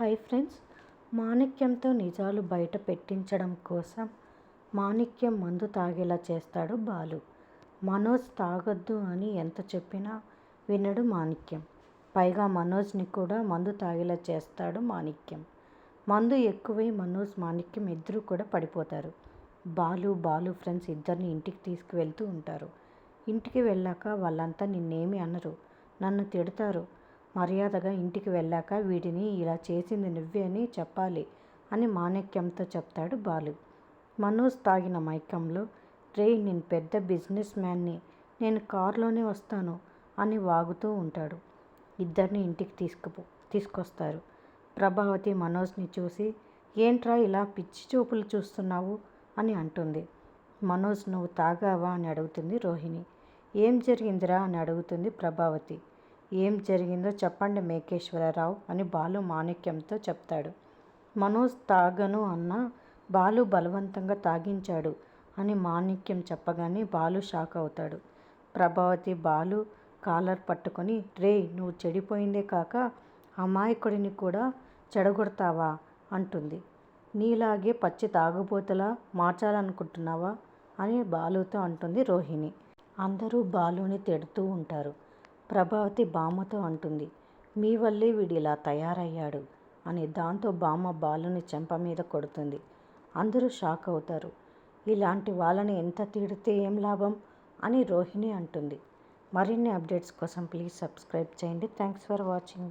Hi friends. మాణిక్యంతో నిజాలు బయట పెట్టించడం కోసం మాణిక్యం మందు తాగేలా చేస్తాడు బాలు. మనోజ్ తాగొద్దు అని ఎంత చెప్పినా వినడు మాణిక్యం. పైగా మనోజ్ని కూడా మందు తాగేలా చేస్తాడు మాణిక్యం. మందు ఎక్కువై మనోజ్ మాణిక్యం ఇద్దరు కూడా పడిపోతారు. బాలు బాలు ఫ్రెండ్స్ ఇద్దరిని ఇంటికి తీసుకువెళ్తూ ఉంటారు. ఇంటికి వెళ్ళాక వాళ్ళంతా నిన్నేమి అనరు. నన్ను తిడతారు. మర్యాదగా ఇంటికి వెళ్ళాక వీటిని ఇలా చేసింది నువ్వే అని చెప్పాలి అని మాణిక్యంతో చెప్తాడు బాలు. మనోజ్ తాగిన మైకంలో రే నేను పెద్ద బిజినెస్ మ్యాన్ని నేను కారులోనే వస్తాను అని వాగుతూ ఉంటాడు. ఇద్దరిని ఇంటికి తీసుకుపో తీసుకొస్తారు. ప్రభావతి మనోజ్ని చూసి ఏంట్రా ఇలా పిచ్చి చూపులు చూస్తున్నావు? అని అంటుంది. మనోజ్ నువ్వు తాగావా? అని అడుగుతుంది రోహిణి. ఏం జరిగిందిరా? అని అడుగుతుంది ప్రభావతి. ఏం జరిగిందో చెప్పండి మేకేశ్వరరావు అని బాలు మాణిక్యంతో చెప్తాడు. మనోజ్ తాగను అన్న బాలు బలవంతంగా తాగించాడు అని మాణిక్యం చెప్పగానే బాలు షాక్ అవుతాడు. ప్రభావతి బాలు కాలర్ పట్టుకొని రే నువ్వు చెడిపోయిందే కాక అమాయకుడిని కూడా చెడగొడతావా? అంటుంది. నీలాగే పచ్చి తాగుబోతలా మార్చాలనుకుంటున్నావా? అని బాలుతో అంటుంది రోహిణి. అందరూ బాలుని తిడుతూ ఉంటారు. ప్రభావతి బామ్మతో అంటుంది. మీ వల్లే వీడు ఇలా తయారయ్యాడు అని దాంతో బామ్మ బాలుని చెంప మీద కొడుతుంది. అందరూ షాక్ అవుతారు. ఇలాంటి వాళ్ళని ఎంత తిడితే ఏం లాభం? అని రోహిణి అంటుంది. మరిన్ని అప్డేట్స్ కోసం ప్లీజ్ సబ్స్క్రైబ్ చేయండి. Thanks for watching.